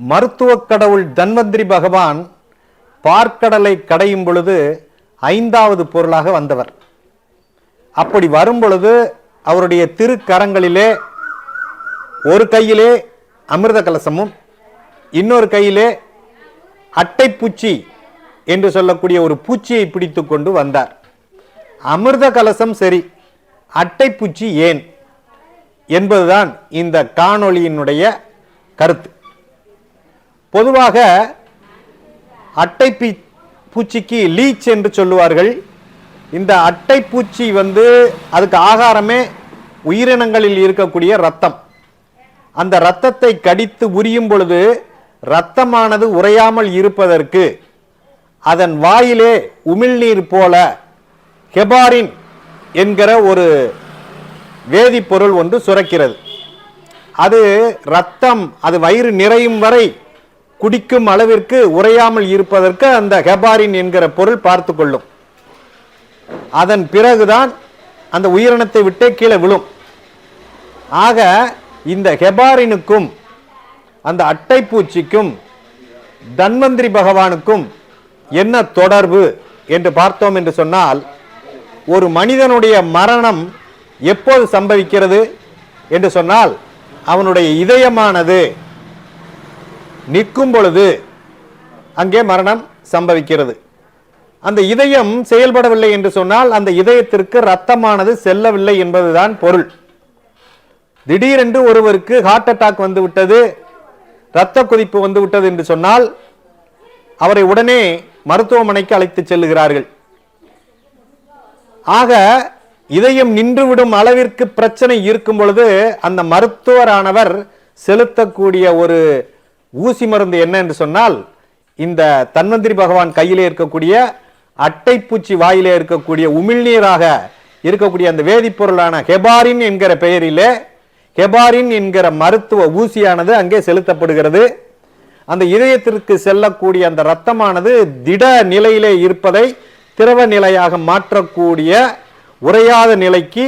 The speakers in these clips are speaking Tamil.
மருத்துவக் கடவுள் தன்வந்திரி பகவான் பார்க்கடலை கடையும் பொழுது ஐந்தாவது பொருளாக வந்தவர். அப்படி வரும் பொழுது அவருடைய திருக்கரங்களிலே ஒரு கையிலே அமிர்த கலசமும் இன்னொரு கையிலே அட்டைப்பூச்சி என்று சொல்லக்கூடிய ஒரு பூச்சியை பிடித்து கொண்டு வந்தார். அமிர்த கலசம் சரி அட்டைப்பூச்சி ஏன் என்பதுதான் இந்த காணொளியினுடைய கருத்து. பொதுவாக அட்டைப்பூ பூச்சிக்கு லீச் என்று சொல்லுவார்கள். இந்த அட்டைப்பூச்சி வந்து அதுக்கு ஆகாரமே உயிரினங்களில் இருக்கக்கூடிய ரத்தம் அந்த ரத்தத்தை கடித்து உரியும் பொழுது ரத்தமானது உறையாமல் இருப்பதற்கு அதன் வாயிலே உமிழ்நீர் போல ஹெபாரின் என்கிற ஒரு வேதிப்பொருள் ஒன்று சுரக்கிறது. அது ரத்தம் அது வயிறு நிறையும் வரை குடிக்கும் அளவிற்கு உறையாமல் இருப்பதற்கு அந்த ஹெபாரின் என்கிற பொருள் பார்த்து கொள்ளும். அதன் பிறகுதான் அந்த உயிரினத்தை விட்டே கீழே விழும். ஆக இந்த ஹெபாரினுக்கும் அந்த அட்டைப்பூச்சிக்கும் தன்வந்திரி பகவானுக்கும் என்ன தொடர்பு என்று பார்த்தோம் என்று சொன்னால் ஒரு மனிதனுடைய மரணம் எப்போது சம்பவிக்கிறது என்று சொன்னால் அவனுடைய இதயமானது நிற்கும் பொழுது அங்கே மரணம் சம்பவிக்கிறது. அந்த இதயம் செயல்படவில்லை என்று சொன்னால் அந்த இதயத்திற்கு ரத்தமானது செல்லவில்லை என்பதுதான் பொருள். திடீரென்று ஒருவருக்கு ஹார்ட் அட்டாக் வந்து விட்டது இரத்த கொதிப்பு வந்து விட்டது என்று சொன்னால் அவரை உடனே மருத்துவமனைக்கு அழைத்து செல்லுகிறார்கள். ஆக இதயம் நின்றுவிடும் அளவிற்கு பிரச்சனை இருக்கும் பொழுது அந்த மருத்துவரானவர் செலுத்தக்கூடிய ஒரு ஊசி மருந்து என்ன என்று சொன்னால் இந்த தன்வந்திரி பகவான் கையிலே இருக்கக்கூடிய அட்டைப்பூச்சி வாயிலே இருக்கக்கூடிய உமிழ்நீராக இருக்கக்கூடிய அந்த வேதிப்பொருளான ஹெபாரின் என்கிற பெயரிலே ஹெபாரின் என்கிற மருத்துவ ஊசியானது அங்கே செலுத்தப்படுகிறது. அந்த இதயத்திற்கு செல்லக்கூடிய அந்த இரத்தமானது திட நிலையிலே இருப்பதை திரவ நிலையாக மாற்றக்கூடிய உறையாத நிலைக்கு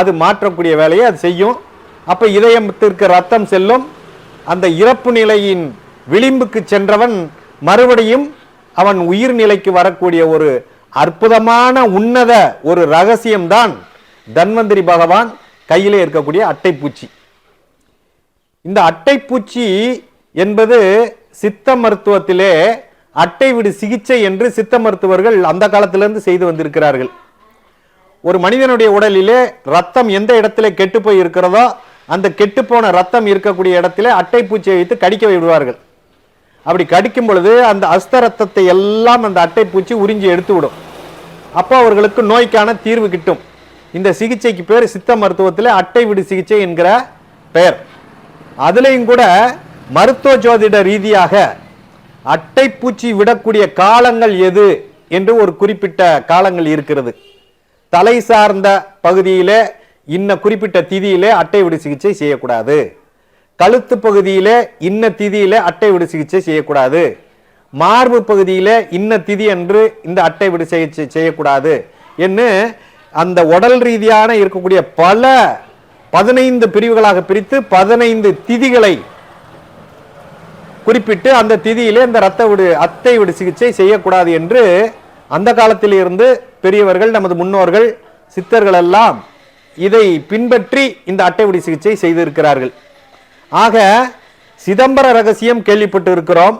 அது மாற்றக்கூடிய வேலையை அது செய்யும். அப்போ இதயத்திற்கு ரத்தம் செல்லும். அந்த இறப்பு நிலையின் விளிம்புக்கு சென்றவன் மறுபடியும் அவன் உயிர் நிலைக்கு வரக்கூடிய ஒரு அற்புதமான உன்னத ஒரு ரகசியம்தான் தன்வந்திரி பகவான் கையிலே இருக்கக்கூடிய அட்டைப்பூச்சி. இந்த அட்டைப்பூச்சி என்பது சித்த மருத்துவத்திலே அட்டை விடு சிகிச்சை என்று சித்த மருத்துவர்கள் அந்த காலத்திலிருந்து செய்து வந்திருக்கிறார்கள். ஒரு மனிதனுடைய உடலிலே ரத்தம் எந்த இடத்துல கெட்டு போய் இருக்கிறதோ அந்த கெட்டுப்போன ரத்தம் இருக்கக்கூடிய இடத்துல அட்டைப்பூச்சியை வைத்து கடிக்க விடுவார்கள். அப்படி கடிக்கும் பொழுது அந்த அஸ்த ரத்தத்தை எல்லாம் அந்த அட்டைப்பூச்சி உறிஞ்சி எடுத்து விடும். அப்போ அவர்களுக்கு நோய்க்கான தீர்வு கிட்டும். இந்த சிகிச்சைக்கு பேர் சித்த மருத்துவத்தில் அட்டை விடு சிகிச்சை என்கிற பெயர். அதுலேயும் கூட மருத்துவ ஜோதிட ரீதியாக அட்டைப்பூச்சி விடக்கூடிய காலங்கள் எது என்று ஒரு குறிப்பிட்ட காலங்கள் இருக்கிறது. தலை சார்ந்த பகுதியிலே இன்ன குறிப்பிட்ட திதியிலே அட்டை விடு சிகிச்சை செய்யக்கூடாது. கழுத்து பகுதியிலே இன்ன திதியிலே அட்டை விடு சிகிச்சை செய்யக்கூடாது. மார்பு பகுதியிலே இன்ன திதி என்று இந்த அட்டை விடு சிகிச்சை செய்யக்கூடாது. என்று அந்த உடல் ரீதியான இருக்கக்கூடிய பல பதினைந்து பிரிவுகளாக பிரித்து பதினைந்து திதிகளை குறிப்பிட்டு அந்த திதியிலே இந்த ரத்த விடு அத்தை விடு சிகிச்சை செய்யக்கூடாது என்று அந்த காலத்தில் இருந்து பெரியவர்கள் நமது முன்னோர்கள் சித்தர்கள் எல்லாம் இதை பின்பற்றி இந்த அட்டைவடி சிகிச்சை செய்திருக்கிறார்கள். ஆக சிதம்பர ரகசியம் கேள்விப்பட்டு இருக்கிறோம்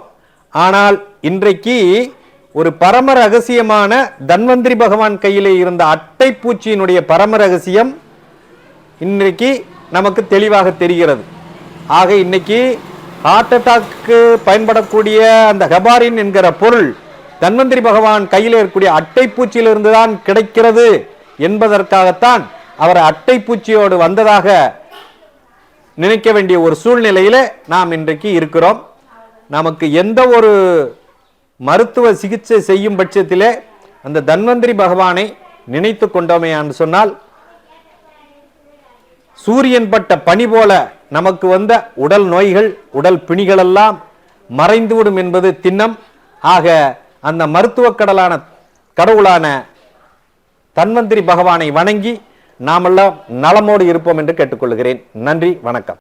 ஆனால் இன்றைக்கு ஒரு பரம ரகசியமான தன்வந்திரி பகவான் கையிலே இருந்த அட்டை பூச்சியினுடைய பரம ரகசியம் இன்றைக்கு நமக்கு தெளிவாக தெரிகிறது. ஆக இன்னைக்கு ஹார்ட் அட்டாக்கு பயன்படக்கூடிய அந்த ஹெபாரின் என்கிற பொருள் தன்வந்திரி பகவான் கையில் இருக்கக்கூடிய அட்டைப்பூச்சியிலிருந்து தான் கிடைக்கிறது என்பதற்காகத்தான் அவர் அட்டைப்பூச்சியோடு வந்ததாக நினைக்க வேண்டிய ஒரு சூழ்நிலையில் நாம் இன்றைக்கு இருக்கிறோம். நமக்கு எந்த ஒரு மருத்துவ சிகிச்சை செய்யும் பட்சத்திலே அந்த தன்வந்திரி பகவானை நினைத்து கொண்டோமே என்று சொன்னால் சூரியன் பட்ட பனி போல நமக்கு வந்த உடல் நோய்கள் உடல் பிணிகளெல்லாம் மறைந்துவிடும் என்பது திண்ணம். ஆக அந்த மருத்துவக் கடலான கடவுளான தன்வந்திரி பகவானை வணங்கி நாமெல்லாம் நலமோடு இருப்போம் என்று கேட்டுக்கொள்கிறேன். நன்றி வணக்கம்.